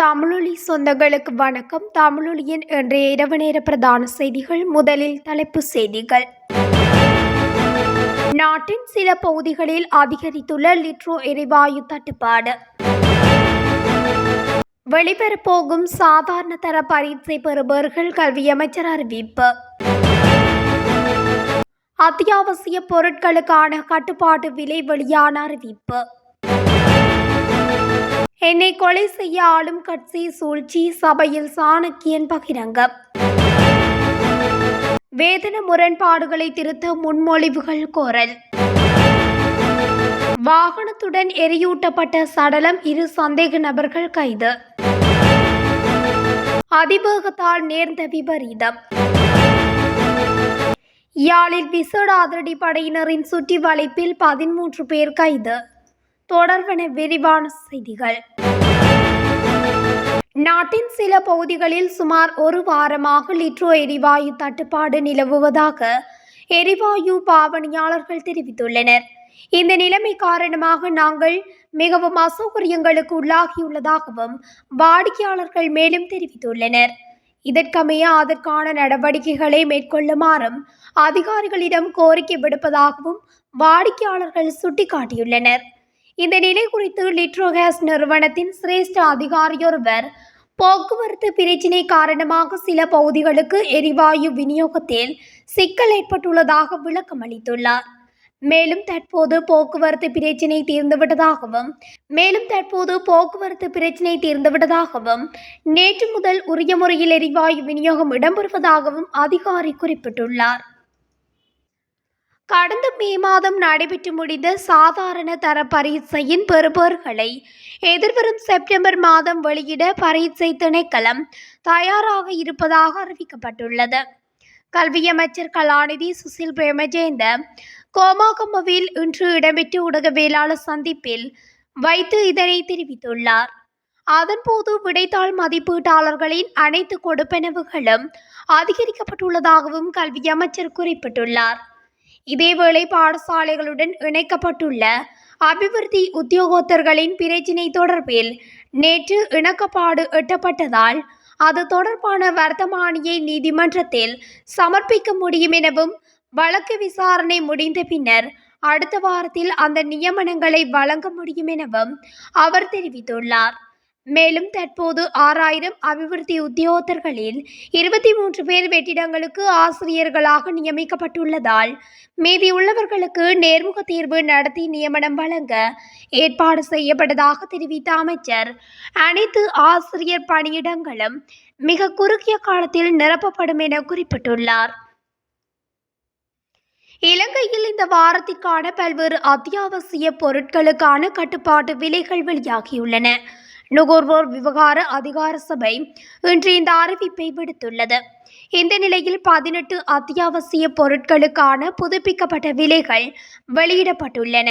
தமிழொலி சொந்தங்களுக்கு வணக்கம். தமிழொலியின் இன்றைய இரவு நேர பிரதான செய்திகள் முதலில் தலைப்புச் செய்திகள். நாட்டின் சில பகுதிகளில் அதிகரித்துள்ள லிட்ரோ எரிவாயு தட்டுப்பாடு. வெளிவரப்போகும் சாதாரண தர பரீட்சை பெறுபவர்கள் கல்வி அமைச்சர் அறிவிப்பு. அத்தியாவசிய பொருட்களுக்கான கட்டுப்பாட்டு விலை வெளியான அறிவிப்பு. என்னை கொலை செய்ய ஆளும் கட்சி சூழ்ச்சி சபையில் சாணக்கியன் பகிரங்கம். வேதன முரண்பாடுகளை திருத்த முன்மொழிவுகள் கோரல். வாகனத்துடன் எரியூட்டப்பட்ட சடலம் இரு சந்தேக நபர்கள் கைது. அதிவேகத்தால் நேர்ந்த விபரீதம். யாழில் விசேட அதிரடி படையினரின் சுற்றி வளைப்பில் பதிமூன்று பேர் கைது. தொடர்பன விரிவான செய்திகள். நாட்டின் சில பகுதிகளில் சுமார் ஒரு வாரமாக லிட்ரோ எரிவாயு தட்டுப்பாடு நிலவுவதாக எரிவாயு பாவனையாளர்கள் தெரிவித்துள்ளனர். இந்த நிலைமை காரணமாக நாங்கள் மிகவும் அசௌகரியங்களுக்கு உள்ளாகியுள்ளதாகவும் வாடிக்கையாளர்கள் மேலும் தெரிவித்துள்ளனர். இதற்கமைய அதற்கான நடவடிக்கைகளை மேற்கொள்ளுமாறும் அதிகாரிகளிடம் கோரிக்கை விடுப்பதாகவும் வாடிக்கையாளர்கள் சுட்டிக்காட்டியுள்ளனர். இந்த நிலை குறித்து லிட்ரோகேஸ் நிறுவனத்தின் சிரேஷ்ட அதிகாரியொருவர் போக்குவரத்து பிரச்சினை காரணமாக சில பகுதிகளுக்கு எரிவாயு விநியோகத்தில் சிக்கல் ஏற்பட்டுள்ளதாக விளக்கம் அளித்துள்ளார். மேலும் தற்போது போக்குவரத்து பிரச்சினை தீர்ந்துவிட்டதாகவும் மேலும் தற்போது போக்குவரத்து பிரச்சினை தீர்ந்துவிட்டதாகவும் நேற்று முதல் உரிய முறையில் எரிவாயு விநியோகம் இடம்பெறுவதாகவும் அதிகாரி குறிப்பிட்டுள்ளார். கடந்த மே மாதம் நடைபெற்று முடிந்த சாதாரண தர பரீட்சையின் பெறுபவர்களை எதிர்வரும் செப்டம்பர் மாதம் வெளியிட பரீட்சை திணைக்களம் தயாராக இருப்பதாக அறிவிக்கப்பட்டுள்ளது. கல்வி அமைச்சர் கலாநிதி சுசில் பிரேமஜேந்த கோமாகமவில் இன்று இடம்பெற்ற ஊடகவியலாளர் சந்திப்பில் வைத்து இதனை தெரிவித்துள்ளார். அதன்போது விடைத்தாள் மதிப்பீட்டாளர்களின் அனைத்து கொடுப்பனவுகளும் அதிகரிக்கப்பட்டுள்ளதாகவும் கல்வி அமைச்சர் குறிப்பிட்டுள்ளார். இதேவேளை பாடசாலைகளுடன் இணைக்கப்பட்டுள்ள அபிவிருத்தி உத்தியோகத்தர்களின் பிரச்சினை தொடர்பில் நேற்று இணக்கப்பாடு எட்டப்பட்டதால் அது தொடர்பான வர்த்தமானியை நீதிமன்றத்தில் சமர்ப்பிக்க முடியும் எனவும் வழக்கு விசாரணை முடிந்த பின்னர் அடுத்த வாரத்தில் அந்த நியமனங்களை வழங்க முடியும் எனவும் அவர் தெரிவித்துள்ளார். மேலும் தற்போது ஆறாயிரம் அபிவிருத்தி உத்தியோகத்தர்களில் இருபத்தி மூன்று பேர் வெற்றிடங்களுக்கு ஆசிரியர்களாக நியமிக்கப்பட்டுள்ளதால் மீதியுள்ளவர்களுக்கு நேர்முக தேர்வு நடத்தி நியமனம் வழங்க ஏற்பாடு செய்யப்பட்டதாக தெரிவித்த அமைச்சர். அனைத்து ஆசிரியர் பணியிடங்களும் மிக குறுகிய காலத்தில் நிரப்பப்படும் என குறிப்பிட்டுள்ளார். இலங்கையில் இந்த வாரத்திற்கான பல்வேறு அத்தியாவசிய பொருட்களுக்கான கட்டுப்பாட்டு விலைகள் வெளியாகியுள்ளன. நுகர்வோர் விவகார அதிகார சபை இன்று இந்த அறிவிப்பை விடுத்துள்ளது. இந்த நிலையில் பதினெட்டு அத்தியாவசிய பொருட்களுக்கான புதுப்பிக்கப்பட்ட விலைகள் வெளியிடப்பட்டுள்ளன.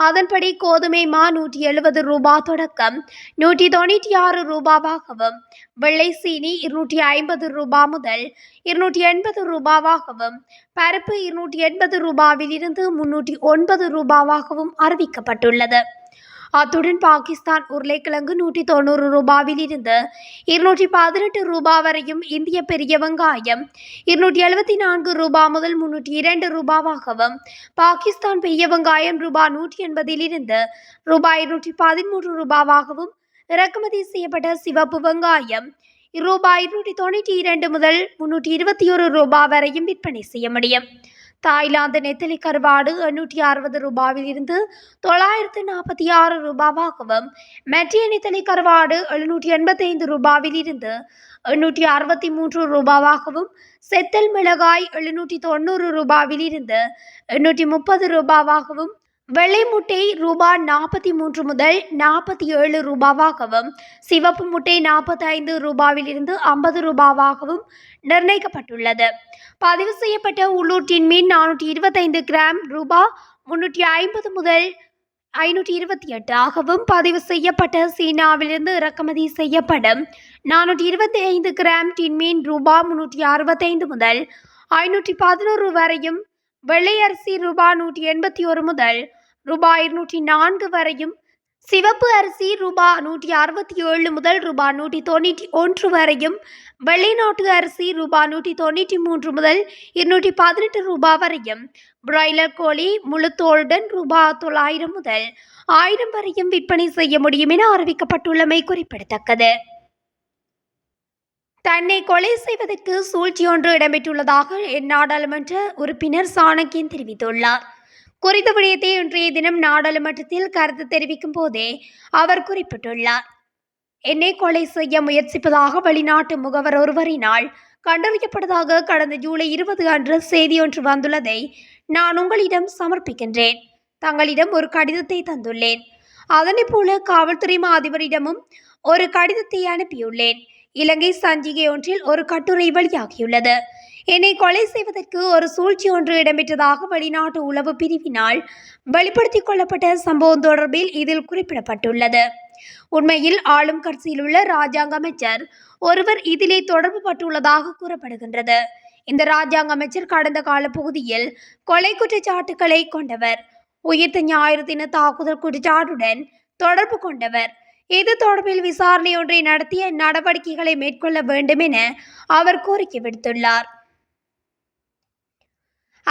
அதன்படி கோதுமை மா நூற்றி எழுபது ரூபாய் தொடக்கம் நூற்றி தொண்ணூற்றி ஆறு ரூபாவாகவும் வெள்ளை சீனி இருநூற்றி ஐம்பது ரூபா முதல் இருநூற்றி எண்பது ரூபாவாகவும் பருப்பு இருநூற்றி எண்பது ரூபாவிலிருந்து முன்னூற்றி ஒன்பது ரூபாவாகவும் அறிவிக்கப்பட்டுள்ளது. அத்துடன் பாகிஸ்தான் உருளைக்கிழங்கு நூற்றி தொண்ணூறு ரூபாவில் இருந்து இருநூற்றி பதினெட்டு ரூபாய் வரையும் இந்திய பெரிய வெங்காயம் இருநூற்றி எழுபத்தி நான்கு ரூபாய் முதல் முன்னூற்றி இரண்டு ரூபாவாகவும் பாகிஸ்தான் பெரிய வெங்காயம் ரூபாய் நூற்றி எண்பதில் இருந்து ரூபாய் இருநூற்றி பதிமூன்று ரூபாவாகவும் இறக்குமதி செய்யப்பட்ட சிவப்பு வெங்காயம் ரூபாய் இருநூற்றி தொண்ணூற்றி இரண்டு முதல் முன்னூற்றி இருபத்தி ஒரு ரூபாய் வரையும் விற்பனை செய்ய முடியும். தாய்லாந்து நெத்திலி கருவாடு எண்ணூற்றி அறுபது ரூபாவில் இருந்து தொள்ளாயிரத்து நாற்பத்தி ஆறு ரூபாவாகவும் மெட்டிய நெத்தலி கருவாடு எழுநூற்றி எண்பத்தைந்து ரூபாவில் இருந்து எண்ணூற்றி அறுபத்தி மூன்று ரூபாவாகவும் செத்தல் மிளகாய் எழுநூற்றி தொண்ணூறு ரூபாவில் இருந்து எண்ணூற்றி முப்பது ரூபாவாகவும் வெள்ளை முட்டை ரூபாய் நாற்பத்தி மூன்று முதல் நாற்பத்தி ஏழு ரூபாவாகவும் சிவப்பு முட்டை நாற்பத்தி ஐந்து ரூபாவிலிருந்து ஐம்பது ரூபாவாகவும் நிர்ணயிக்கப்பட்டுள்ளது. பதிவு செய்யப்பட்ட உள்ளூர் மீன் நானூற்றி இருபத்தைந்து கிராம் ரூபாய் முன்னூற்றி ஐம்பது முதல் ஐநூற்றி இருபத்தி எட்டு ஆகவும் பதிவு செய்யப்பட்ட சீனாவிலிருந்து இறக்குமதி செய்யப்படும் நானூற்றி இருபத்தி ஐந்து கிராம் டின்மீன் ரூபாய் முன்னூற்றி அறுபத்தைந்து முதல் ஐநூற்றி பதினோரு வரையும் வெள்ளை அரிசி ரூபாய் நூற்றி எண்பத்தி ஒரு முதல் ரூபாய் இருநூற்றி நான்கு வரையும் சிவப்பு அரிசி ரூபா நூற்றி அறுபத்தி ஏழு முதல் ரூபா நூற்றி தொண்ணூற்றி ஒன்று வரையும் வெள்ளைநாட்டு அரிசி ரூபா நூற்றி தொண்ணூற்றி மூன்று முதல் இருநூற்றி பதினெட்டு ரூபா வரையும் பிராய்லர் கோழி முழுத்தோளுடன் ரூபா தொள்ளாயிரம் முதல் ஆயிரம் வரையும் விற்பனை செய்ய முடியும் என அறிவிக்கப்பட்டுள்ளமை குறிப்பிடத்தக்கது. தன்னை கொலை செய்வதற்கு சூழ்ச்சி ஒன்று இடம்பெற்றுள்ளதாக நாடாளுமன்ற உறுப்பினர் சாணக்கியன் தெரிவித்துள்ளார். குறித்த விடயத்தை இன்றைய தினம் நாடாளுமன்றத்தில் கருத்து தெரிவிக்கும் போதே அவர் குறிப்பிட்டுள்ளார். என்னை கொலை செய்ய முயற்சிப்பதாக வெளிநாட்டு முகவர் ஒருவரினால் கண்டறியப்பட்டதாக கடந்த ஜூலை இருபது அன்று செய்தியொன்று வந்துள்ளதை நான் உங்களிடம் சமர்ப்பிக்கின்றேன். தங்களிடம் ஒரு கடிதத்தை தந்துள்ளேன். அதனை போல காவல்துறை மா அதிபரிடமும் ஒரு கடிதத்தை அனுப்பியுள்ளேன். இலங்கை சஞ்சிகை ஒன்றில் ஒரு கட்டுரை வெளியாகியுள்ளது. என்னை கொலை செய்வதற்கு ஒரு சூழ்ச்சி ஒன்று இடம்பெற்றதாக வெளிநாட்டு உளவு பிரிவினால் வெளிப்படுத்திக் கொள்ளப்பட்ட சம்பவம் தொடர்பில் இதில் குறிப்பிடப்பட்டுள்ளது. உண்மையில் ஆளும் கட்சியில் உள்ள ராஜாங்க அமைச்சர் ஒருவர் இதிலே தொடர்பு பட்டுள்ளதாக கூறப்படுகின்றது. இந்த ராஜாங்க அமைச்சர் கடந்த கால பகுதியில் கொலை குற்றச்சாட்டுகளை கொண்டவர். உயிர்த்த ஞாயிறு தின தாக்குதல் குற்றச்சாட்டுடன் தொடர்பு கொண்டவர். இது தொடர்பில் விசாரணை ஒன்றை நடத்திய நடவடிக்கைகளை மேற்கொள்ள வேண்டும் என அவர் கோரிக்கை விடுத்துள்ளார்.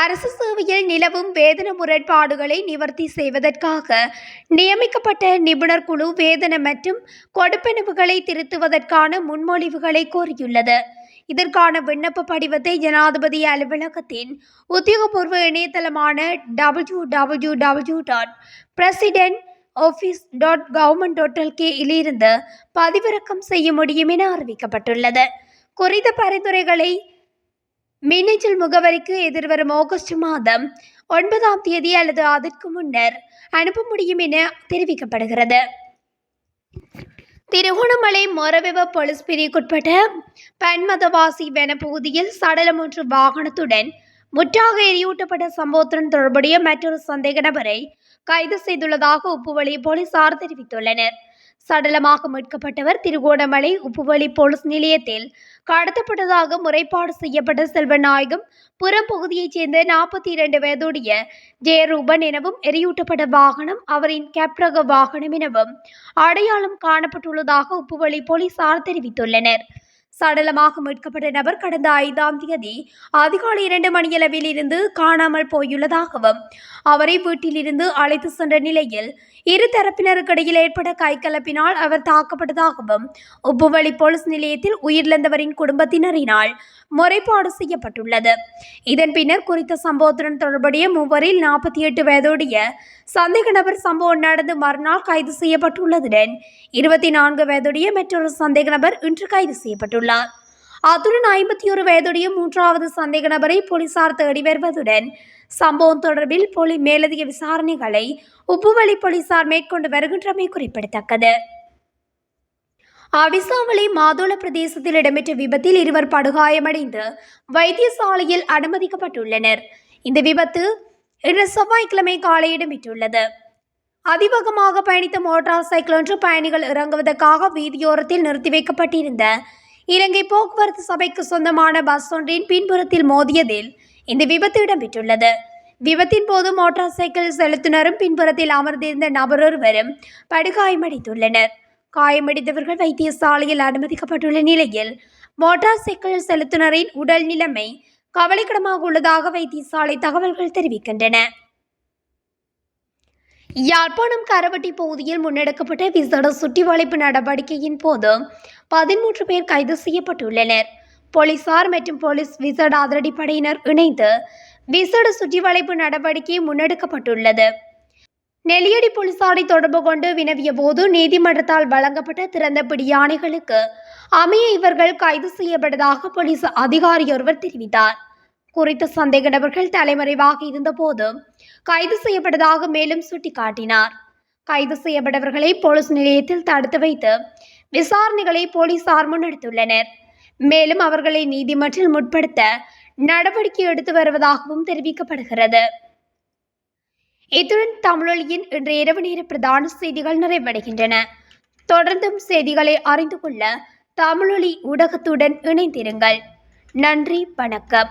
அரசு சேவையில் நிலவும் வேதன முரண்பாடுகளை நிவர்த்தி செய்வதற்காக நியமிக்கப்பட்ட நிபுணர் குழு வேதன மற்றும் கொடுப்பனவுகளை திருத்துவதற்கான முன்மொழிவுகளை கோரியுள்ளது. இதற்கான விண்ணப்ப படிவத்தை ஜனாதிபதி அலுவலகத்தின் உத்தியோகபூர்வ இணையதளமான W W W dot president office dot government dot LK இலிருந்து பதிவிறக்கம் செய்ய முடியும் என அறிவிக்கப்பட்டுள்ளது. குறித்த பரிந்துரைகளை மின்னஞ்சல் முகவரிக்கு எதிர்வரும் ஆகஸ்ட் மாதம் ஒன்பதாம் தேதி அல்லது அதற்கு முன்னர் அனுப்ப முடியும் என தெரிவிக்கப்படுகிறது. திருகோணமலை மொரவெவ போலீஸ் பிரிவுக்குட்பட்ட பன்மதவாசி வனப்பகுதியில் சடலம் ஒன்று வாகனத்துடன் முற்றாக எரியூட்டப்பட்ட சம்பவத்துடன் தொடர்புடைய மற்றொரு சந்தேக நபரை கைது செய்துள்ளதாக உப்புவழி போலீசார் தெரிவித்துள்ளனர். சடலமாக மீட்கப்பட்டவர் திருகோணமலை உப்புவழி போலீஸ் நிலையத்தில். கடத்தப்பட்டதாக முறைப்பாடு செய்யப்பட்ட செல்வநாயகம் புறம் பகுதியைச் சேர்ந்த நாற்பத்தி இரண்டு வயதுடைய ஜெயரூபன் எனவும் எரியூட்டப்பட்ட வாகனம் அவரின் கேப்ரக வாகனம் எனவும் அடையாளம் காணப்பட்டுள்ளதாக உப்புவழி போலீசார் தெரிவித்துள்ளனர். சடலமாக மீட்கப்பட்ட நபர் கடந்த ஐந்தாம் தேதி அதிகாலை இரண்டு மணியளவில் இருந்து காணாமல் போயுள்ளதாகவும் அவரை வீட்டிலிருந்து அழைத்து சென்ற நிலையில் இரு தரப்பினருக்கிடையில் ஏற்பட்ட கைகலப்பினால் அவர் தாக்கப்பட்டதாகவும் உப்புவழி போலீஸ் நிலையத்தில் உயிரிழந்தவரின் குடும்பத்தினரினால் முறைப்பாடு செய்யப்பட்டுள்ளது. இதன் பின்னர் குறித்த சம்பவத்துடன் தொடர்புடைய மூவரில் நாற்பத்தி எட்டு வயதுடைய சந்தேக நபர் சம்பவம் நடந்து மறுநாள் கைது செய்யப்பட்டுள்ளதுடன் இருபத்தி நான்கு வயதுடைய மற்றொரு சந்தேக நபர் இன்று கைது செய்யப்பட்டுள்ளார். அத்துடன் ஐம்பத்தி ஒரு வயதுடைய மூன்றாவது சந்தேக நபரை போலீசார் தேடி வருவதுடன் சம்பவம் தொடர்பில் போலி மேலதிக விசாரணைகளை உப்புவழி போலீசார் மேற்கொண்டு வருகின்றமை குறிப்பிடத்தக்கது. அவிசாவளி மாதோள பிரதேசத்தில் இடம்பெற்ற விபத்தில் இருவர் படுகாயமடைந்து வைத்தியசாலையில் அனுமதிக்கப்பட்டுள்ளனர். இந்த விபத்து இன்று செவ்வாய்க்கிழமை காலை இடம்பெற்றுள்ளது. அதிவேகமாக பயணித்த மோட்டார் சைக்கிள் ஒன்று பயணிகள் இறங்குவதற்காக வீதியோரத்தில் நிறுத்தி வைக்கப்பட்டிருந்த இலங்கை போக்குவரத்து சபைக்கு சொந்தமான பஸ் ஒன்றின் பின்புறத்தில் மோதியதில் இந்த விபத்து இடம்பெற்றுள்ளது. விபத்தின் போது மோட்டார் சைக்கிள் செலுத்துனரும் பின்புறத்தில் அமர்ந்திருந்த நபரொருவரும் படுகாயமடைந்துள்ளனர் காயமடைந்தவர்கள் வைத்தியசாலையில் அனுமதிக்கப்பட்டுள்ள நிலையில் மோட்டார் சைக்கிள் செலுத்துனரின் உடல் நிலைமை கவலைக்கிடமாக உள்ளதாக வைத்தியசாலை தகவல்கள் தெரிவிக்கின்றன. யாழ்ப்பாணம் கரவட்டி பகுதியில் முன்னெடுக்கப்பட்ட விசேட சுற்றிவளைப்பு நடவடிக்கையின் போது பதிமூன்று பேர் கைது செய்யப்பட்டுள்ளனர். போலீசார் மற்றும் போலீஸ் விசேட அதிரடிப்படையினர் இணைந்து விசேட சுற்றிவளைப்பு நடவடிக்கை முன்னெடுக்கப்பட்டுள்ளது. நெல்லியடி போலீசாரை தொடர்பு கொண்டு வினவிய போது நீதிமன்றத்தால் வழங்கப்பட்ட திறந்த பிடியாணைகளுக்கு அமைய இவர்கள் கைது செய்யப்பட்டதாக போலீஸ் அதிகாரியொருவர் தெரிவித்தார். குறித்த சந்தேக நபர்கள் தலைமறைவாக இருந்தபோது கைது செய்யப்பட்டதாக மேலும் சுட்டிக்காட்டினார். கைது செய்யப்பட்டவர்களை போலீஸ் நிலையத்தில் தடுத்து வைத்து விசாரணைகளை போலீசார் முன்னெடுத்துள்ளனர். மேலும் அவர்களை நீதிமன்றில் முற்படுத்த நடவடிக்கை எடுத்து வருவதாகவும் தெரிவிக்கப்படுகிறது. இத்துடன் தமிழொலியின் இன்றைய இரவு நேர பிரதான செய்திகள் நிறைவடைகின்றன. தொடர்ந்தும் செய்திகளை அறிந்து கொள்ள தமிழொலி ஊடகத்துடன் இணைந்திருங்கள். நன்றி வணக்கம்.